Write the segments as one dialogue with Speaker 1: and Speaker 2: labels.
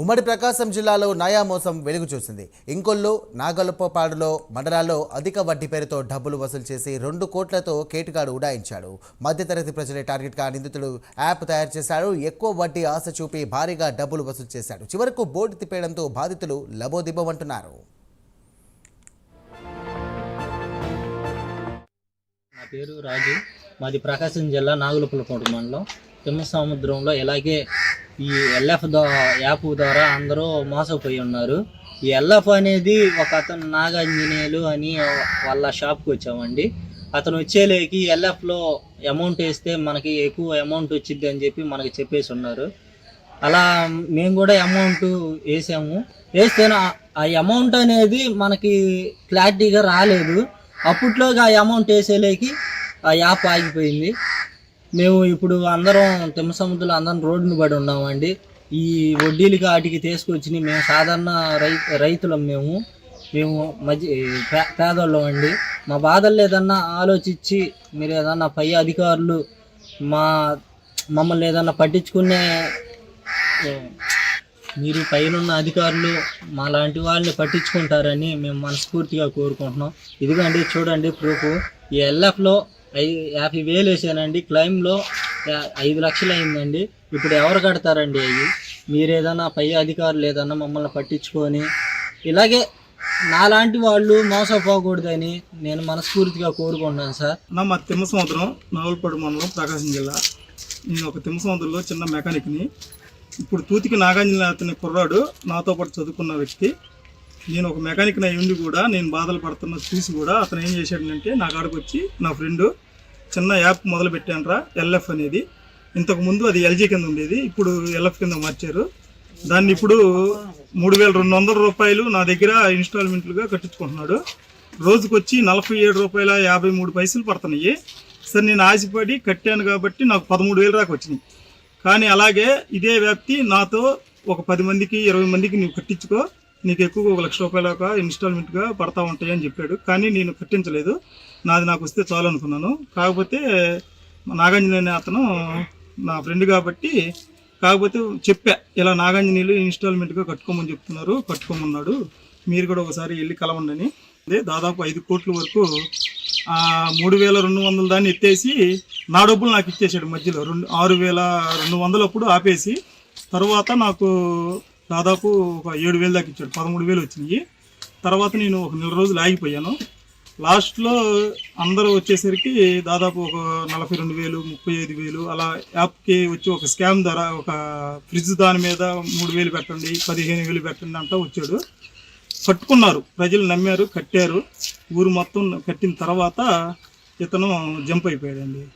Speaker 1: ఉమ్మడి ప్రకాశం జిల్లాలో నయా మోసం వెలుగు చూసింది. ఇంకొల్లు నాగలపపాడులో మండలాల్లో అధిక వడ్డీ పేరుతో డబ్బులు వసూలు చేసి రెండు కోట్లతో కేటుగాడు ఉడాయించాడు. మధ్యతరగతి ప్రజలే టార్గెట్గా నిందితుడు యాప్ తయారు చేశాడు. ఎక్కువ వడ్డీ ఆశ చూపి భారీగా డబ్బులు వసూలు చేశాడు. చివరకు బోర్డు తిప్పేయడంతో బాధితులు లబోదిబ్బమంటున్నారు.
Speaker 2: నా పేరు రాజు. మాది ప్రకాశం జిల్లా నాగులపులకోట మండలం. తిమ్మ సముద్రంలో ఇలాగే ఈ ఎల్ఎఫ్ యాప్ ద్వారా అందరూ మోసపోయి ఉన్నారు ఈ ఎల్ఎఫ్ అనేది ఒక అతను నాగాంజనేయులు అని వాళ్ళ షాప్కి వచ్చామండి. అతను వచ్చేలేకి ఎల్ఎఫ్లో అమౌంట్ వేస్తే మనకి ఎక్కువ అమౌంట్ వచ్చింది అని చెప్పి మనకి చెప్పేసి ఉన్నారు. అలా మేము కూడా అమౌంట్ వేసాము. వేస్తే ఆ- ఆ అమౌంట్ అనేది మనకి క్లారిటీగా రాలేదు. అప్పట్లోగా ఆ అమౌంట్ వేసేలేకి ఆ యాప్ ఆగిపోయింది. మేము ఇప్పుడు అందరం తిమ్మసముద్రంలో అందరం రోడ్డుని పడి ఉన్నామండి. ఈ వడ్డీలకి వాటికి తీసుకొచ్చి మేము సాధారణ రై రైతులం మేము. మేము మధ్య పే పేదోళ్ళం అండి. మా బాధలు ఏదన్నా ఆలోచించి మీరు ఏదన్నా పై అధికారులు మా మమ్మల్ని ఏదన్నా పట్టించుకునే మీరు పైనున్న అధికారులు మా లాంటి వాళ్ళని పట్టించుకుంటారని మేము మనస్ఫూర్తిగా కోరుకుంటున్నాం. ఇదిగోండి చూడండి ప్రూఫ్. ఈ ఎల్ఎఫ్లో యాభై వేలు వేసానండి. క్లైమ్లో ఐదు లక్షలు అయిందండి. ఇప్పుడు ఎవరు కడతారండి అవి మీరేదన్నా పై అధికారులు ఏదన్నా మమ్మల్ని పట్టించుకొని? ఇలాగే నాలాంటి వాళ్ళు మోసపోకూడదని నేను మనస్ఫూర్తిగా కోరుకుంటున్నాను సార్.
Speaker 3: నా మా తిమ్మ సముద్రం నావల్పాడు మండలం ప్రకాశం జిల్లా. నేను ఒక తిమ్మ సముద్రంలో చిన్న మెకానిక్ని ఇప్పుడు తూతికి నాగాంజన అతని కుర్రాడు నాతో పాటు చదువుకున్న వ్యక్తి. నేను ఒక మెకానిక్ని అయి ఉండి కూడా నేను బాధలు పడుతున్న చూసి కూడా అతను ఏం చేశాడంటే నా కాడికి వచ్చి నా ఫ్రెండ్ చిన్న యాప్ మొదలు పెట్టానరా ఎల్ఎఫ్ అనేది. ఇంతకు ముందు అది ఎల్జీ కింద ఉండేది ఇప్పుడు ఎల్ఎఫ్ కింద మార్చారు. దాన్ని ఇప్పుడు మూడు వేల రెండు వందల రూపాయలు నా దగ్గర ఇన్స్టాల్మెంట్లుగా కట్టించుకుంటున్నాడు. రోజుకొచ్చి నలభై ఏడు రూపాయల యాభై మూడు పైసలు పడుతున్నాయి. సరే నేను ఆశపడి కట్టాను కాబట్టి నాకు పదమూడు వేలు దాకా వచ్చినాయి. కానీ అలాగే ఇదే వ్యాప్తి నాతో ఒక పది మందికి ఇరవై మందికి నువ్వు కట్టించుకో. నీకు ఎక్కువ ఒక లక్ష రూపాయల ఒక ఇన్స్టాల్మెంట్గా పడతా ఉంటాయి అని చెప్పాడు. కానీ నేను కట్టించలేదు. నాది నాకు వస్తే చాలు అనుకున్నాను. కాకపోతే మా నాగాంజనేయ అనే అతను నా ఫ్రెండ్ కాబట్టి కాకపోతే చెప్పా ఇలా నాగాంజనేయులు ఇన్స్టాల్మెంట్గా కట్టుకోమని చెప్తున్నారు కట్టుకోమన్నాడు. మీరు కూడా ఒకసారి వెళ్ళి కలవండి అని అదే దాదాపు ఐదు కోట్ల వరకు మూడు వేల రెండు వందల దాన్ని ఎత్తేసి నా డబ్బులు నాకు ఇచ్చేసాడు మధ్యలో. రెండు ఆరు వేల రెండు వందలు అప్పుడు ఆపేసి తర్వాత నాకు దాదాపు ఒక ఏడు వేలు దాకా ఇచ్చాడు. పదమూడు వేలు వచ్చినాయి. తర్వాత నేను ఒక నెల రోజులు ఆగిపోయాను. లాస్ట్లో అందరూ వచ్చేసరికి దాదాపు ఒక నలభై రెండు వేలు ముప్పై ఐదు వేలు అలా యాప్కి వచ్చి ఒక స్కామ్ ధర ఒక ఫ్రిడ్జ్ దాని మీద మూడు వేలు పెట్టండి పదిహేను వేలు పెట్టండి అంటూ వచ్చాడు. కట్టుకున్నారు. ప్రజలు నమ్మారు కట్టారు. ఊరు మొత్తం కట్టిన తర్వాత ఇతను జంప్ అయిపోయాడండి.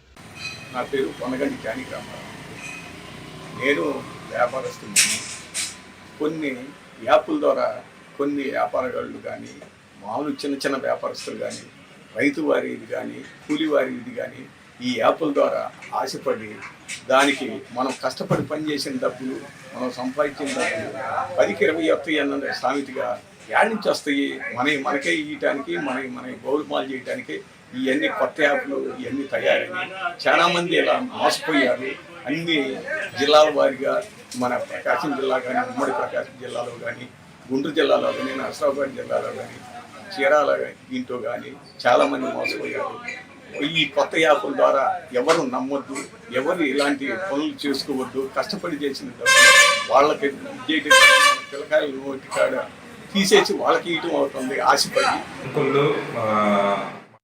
Speaker 4: నా పేరు పొనగండి జానకి రామారావు. నేను వ్యాపారస్తున్నాను కొన్ని యాప్ల ద్వారా కొన్ని వ్యాపారగాళ్ళు కానీ మామూలు చిన్న చిన్న వ్యాపారస్తులు కానీ రైతు వారిది కానీ కూలి వారిది కానీ ఈ యాప్ల ద్వారా ఆశపడి దానికి మనం కష్టపడి పనిచేసిన డబ్బులు మనం సంపాదించిన డబ్బులు పదికి ఇరవై వస్తాయి అన్న సామెతగా యాడ్ నుంచి వస్తాయి మన మనకే ఇవ్వటానికి మన మన గౌరవాలు చేయడానికి ఇవన్నీ కొత్త యాప్లు ఇవన్నీ తయారయ్యాయి చాలామంది ఇలా మోసపోయారు. అన్ని జిల్లాల వారీగా మన ప్రకాశం జిల్లా కానీ ఉమ్మడి ప్రకాశం జిల్లాలో కానీ గుంటూరు జిల్లాలో కానీ నరసరావుపేట జిల్లాలో కానీ చీరాల దీంట్లో కానీ చాలామంది మోసపోయారు. ఈ కొత్త యాప్ల ద్వారా ఎవరు నమ్మొద్దు ఎవరు ఇలాంటి పనులు చేసుకోవద్దు కష్టపడి చేసిన వాళ్ళకి పిల్లకాయలు నోటి కాడ తీసేసి వాళ్ళకి ఇయటం అవుతుంది ఆశపడి.